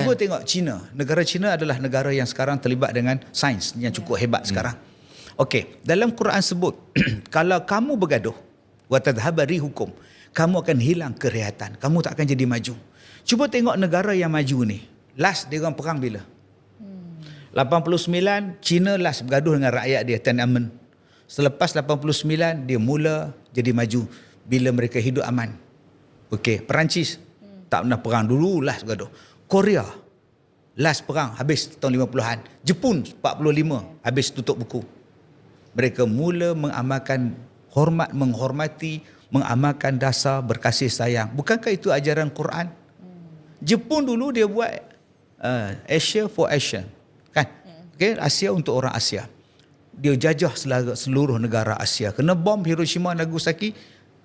Cuba tengok China. Negara China adalah negara yang sekarang terlibat dengan sains yang cukup hebat sekarang. Okey, dalam Quran sebut kalau kamu bergaduh wa tadhhabari hukum, kamu akan hilang kerehatan. Kamu tak akan jadi maju. Cuba tengok negara yang maju ni. Last dia orang perang bila? 89 China last bergaduh dengan rakyat dia Tiananmen. Selepas 89 dia mula jadi maju bila mereka hidup aman. Okey, Perancis tak pernah perang dulu last bergaduh. Korea last perang habis tahun 50-an. Jepun 45 habis tutup buku. Mereka mula mengamalkan hormat menghormati mengamalkan dasar berkasih sayang. Bukankah itu ajaran Quran? Jepun dulu dia buat uh, Asia for Asia. Kan? Okay, Asia untuk orang Asia. Dia jajah seluruh, negara Asia. Kena bom Hiroshima Nagasaki,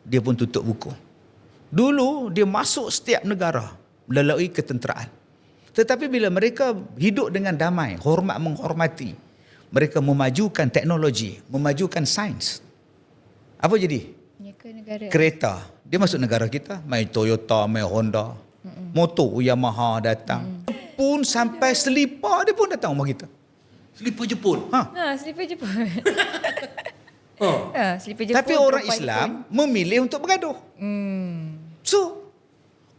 dia pun tutup buku. Dulu dia masuk setiap negara melalui ketenteraan. Tetapi bila mereka hidup dengan damai, hormat menghormati, mereka memajukan teknologi, memajukan sains. Apa jadi? Negara? Kereta. Dia masuk negara kita, main Toyota, main Honda. Motor Yamaha datang. Pun sampai selipar dia pun datang rumah kita. Selipar Jepun. Ha. Ha, selipar Jepun. Oh. ha, selipar Jepun. Tapi orang Islam memilih untuk bergaduh. Hmm.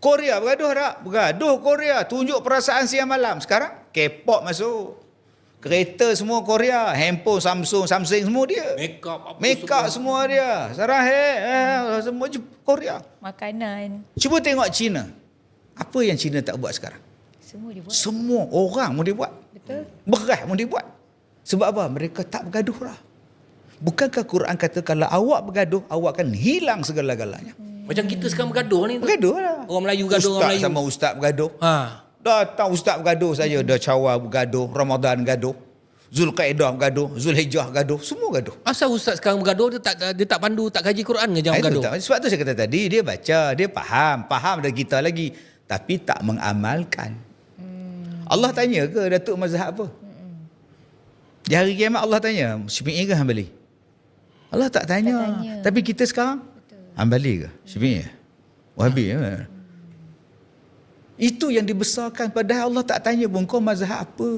Korea bergaduh tak? Bergaduh Korea. Tunjuk perasaan siang malam. Sekarang, K-pop masuk. Kereta semua Korea. Handphone Samsung, Samsung semua dia. Make up apa Make up semua dia. Sekarang, eh, eh, semua je Korea. Makanan. Cuba tengok China. Apa yang China tak buat sekarang? Semua dia buat. Semua orang mau dia buat. Betul. Beras mau dia buat. Sebab apa? Mereka tak bergaduh lah. Bukankah Quran kata kalau awak bergaduh, awak akan hilang segala-galanya. Macam kita sekarang bergaduh ni. tu. Bergaduh lah. Orang Melayu gaduh orang ustaz Melayu. sama ustaz bergaduh. Ha. Datang ustaz bergaduh saja. Dah cawa bergaduh. Ramadan bergaduh. Zulkaidah bergaduh. Zulhijjah bergaduh. Semua bergaduh. Asal ustaz sekarang bergaduh dia tak dia tak pandu, tak kaji Quran ke jangan itu bergaduh. tak- Sebab tu saya kata tadi, dia baca, dia faham. Faham dari kita lagi. Tapi tak mengamalkan. Allah tanya ke Datuk mazhab apa? Di hari kiamat Allah tanya, Syifi'i ke Hanbali? Allah tak tanya. Tak tanya. Tapi kita sekarang, Hanbali ke? Syifi'i? Wahabi ke? Itu yang dibesarkan padahal Allah tak tanya pun kau mazhab apa.